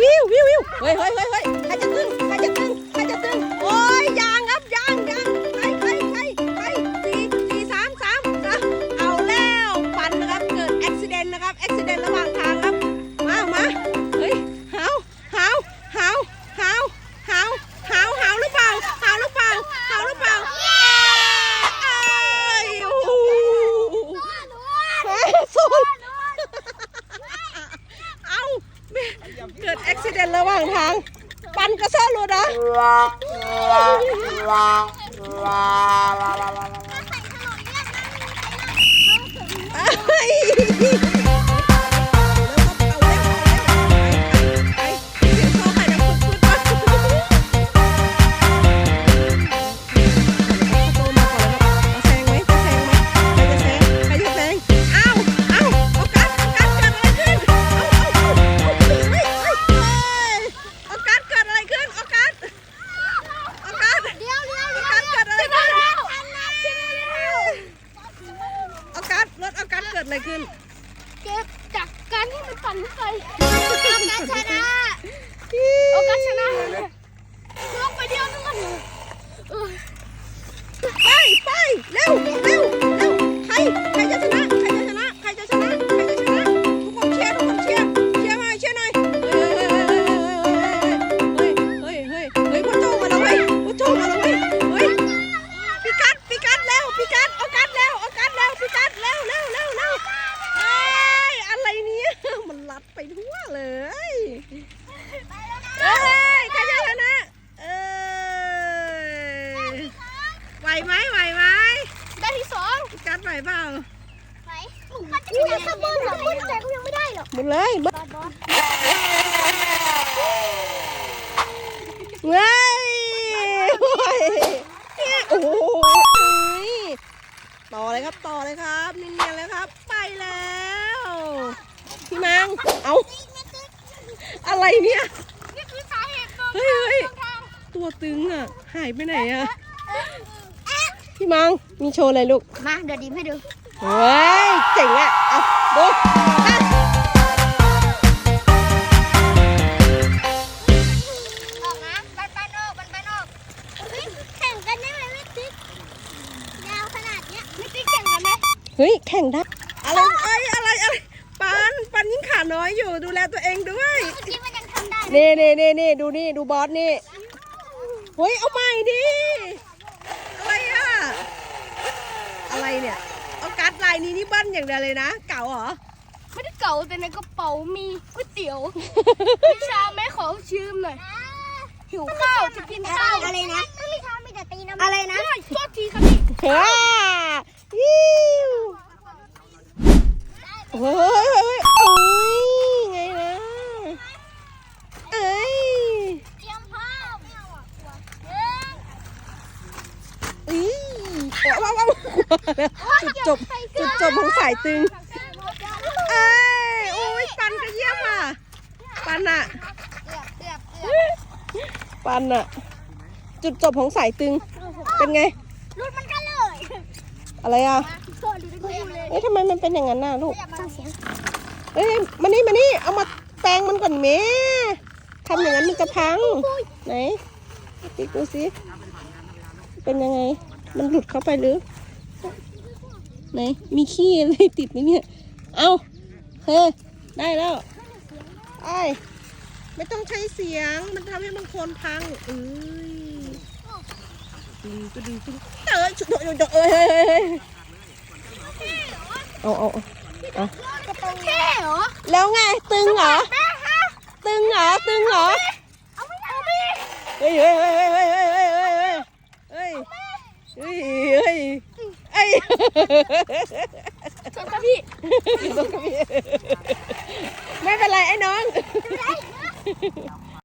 วิววิววิวเฮ้ยเฮ้ยเฮ้ยเฮ้ยใครจะตึงใครจะตึงใครจะตึงโอ้ยยางครับยาง นะ ไอ้ อากัดเกิดอะไรขึ้น เก็บจากการที่มันปั่นไปโอกาสชนะโอกาสชนะลงไปเดียวนึงกันเออไปไปเร็ว ไหวไหมไหวไหมได้ที่สองพี่กัดไหวเปล่าไปมันจะได้สมบูรณ์สมบูรณ์แต่ก็ยังไม่ได้หรอกหมดเลยบอสบอสเว้ยโอ้ยเนี่ยโอ้โหต่อเลยครับต่อเลยครับเนียนๆเลยครับ ไปแล้วพี่มังเอาอะไรเนี่ยนี่คือสาเหตุตรงเฮ้ยเฮ้ยทางตัวตึงอะ หายไปไหนอะ พี่มังมีโชว์อะไรลูก มาเดี๋ยวดิมให้ดู เฮ้ยเจ๋งอะเอาดูอะออกนะปันปันออกปันปันออกเฮ้ยแข่งกันได้ไหมไม่ติ๊กยาวขนาดเนี้ยไม่ติ๊กแข่งกันไหมเฮ้ยแข่งได้อะไรเอ้ยอะไรอะไรปันปันยิ่งขาน้อยอยู่ดูแลตัวเองด้วย เมื่อกี้มันยังทำได้นี่นี่นี่นี่ดูนี่ดูบอสนี่เฮ้ยเอาใหม่ดิ อะไรอะ อะไรเนี่ย เอาการ์ดลาย นี้นี่บ้านอย่างเดียวเลยนะ เก่าเหรอ ไม่ได้เก่าแต่ในกระเป๋ามีก๋วยเตี๋ยวพี่ชาแม่ขอชิมหน่อยหิวข้าวจะกินข้าวอะไรนะไม่มีข้าวมีแต่ตีน้ำอะไรนะโทษทีครับพี่ฮ่ายิวเฮ้ยเฮ้ยเฮ้ยเอ้ยไงนะเอ้ย เตรียมพร้อม อีว้าวว้าว จุดจบ จุดจบของสายตึง เอ้ยโอ้ยปันก็เยี่ยมอะ ปันอะเกือบเกือบเกือบปันอะ จุดจบของสายตึง เป็นไง รุ่นมันก็เลยอะไรอะโซดูดิเลยเอ๊ะทำไมมันเป็นอย่างนั้นน่ะลูกฟังเสียงเอ้ยมานี่มานี่ เอามาแปลงมันก่อนแม่ทำอย่างนั้นมันจะพัง ไหนติ๊กดูสิ เป็นยังไง มันหลุดเข้าไปหรือ ไหนมีขี้อะไรติดไหมเนี่ย เอาเฮ้ได้แล้วไอ้ไม่ต้องใช้เสียง มันทำให้บางคนพังเอ้ยดึงก็ดึงก็ดึงเอ้ยชุดเอ้ยเอ้ยเอ้ยเออาเอาเอาเท่เหรอ แล้วไง ตึงเหรอ ตึงเหรอ ตึงเหรอ เอาไม่เอาไม่เฮ้ยเฮ้ยเฮ้ยเฮ้ยเฮ้ยเฮ้ยเฮ้ยเฮ้ย Aí. Tô com a. Tô com.